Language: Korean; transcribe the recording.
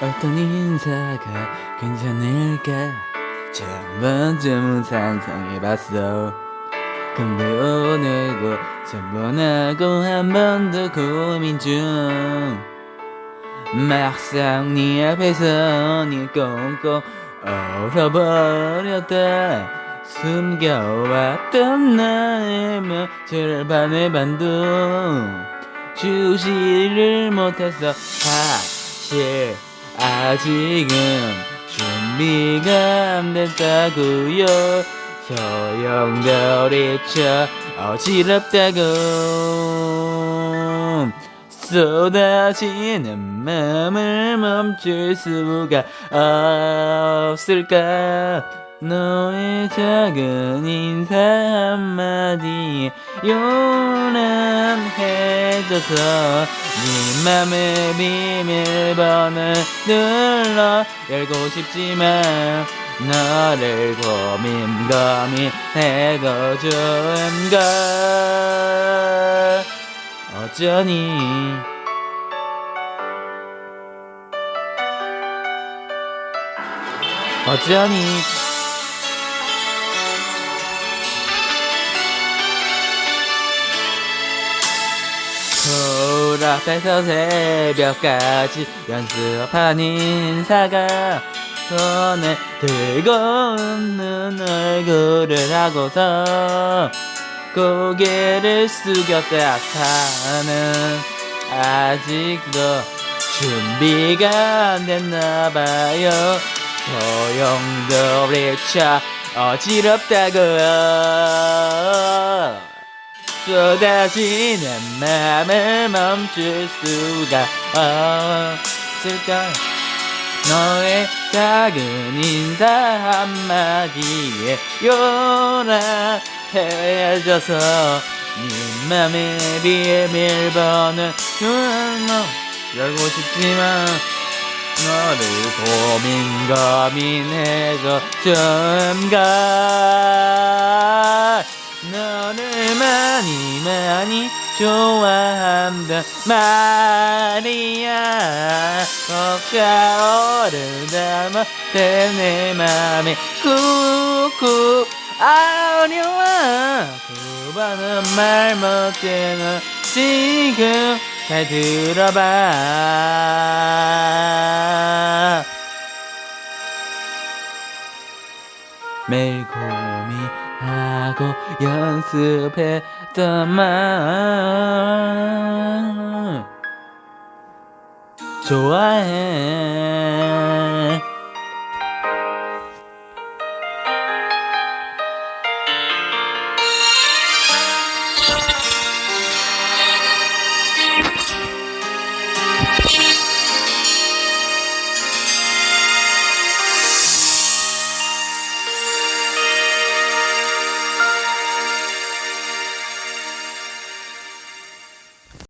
어떤 인사가 괜찮을까? 첫 번쯤은 상상해봤어. 근데 오늘도 전번하고 한 번 더 고민 중. 막상 네 앞에서 네 꽁꽁 얼어버렸다. 숨겨왔던 나의 절반의 반도 주시를 못해서 사실 아직은 준비가 안 됐다고요. 소용돌이쳐 어지럽다고. 쏟아지는 마음을 멈출 수가 없을까? 너의 작은 인사 한마디에 요란해져서 네 맘의 비밀번호 눌러 열고 싶지만 너를 고민 고민해도 좋은걸 어쩌니? 어쩌니 소락해서 새벽까지 연습한 인사가 손에 들고 웃는 얼굴을 하고서 고개를 숙였다 사는 아직도 준비가 안 됐나 봐요. 소용돌이쳐 어지럽다고 쏟아지는 맘을 멈출 수가 없을까? 너의 작은 인사 한마디에 요란해져서 네 맘의 비밀번호 눌러 열고 싶지만 너를 고민 고민해서 좀가 너를 많이 많이 좋아한단 말이야 kok가오르다 못해 내 맘에 꾹꾹 아려와 두 번은 말 못되는 지금 잘 들어봐. 매일 고민 하고 연습했던 말 좋아해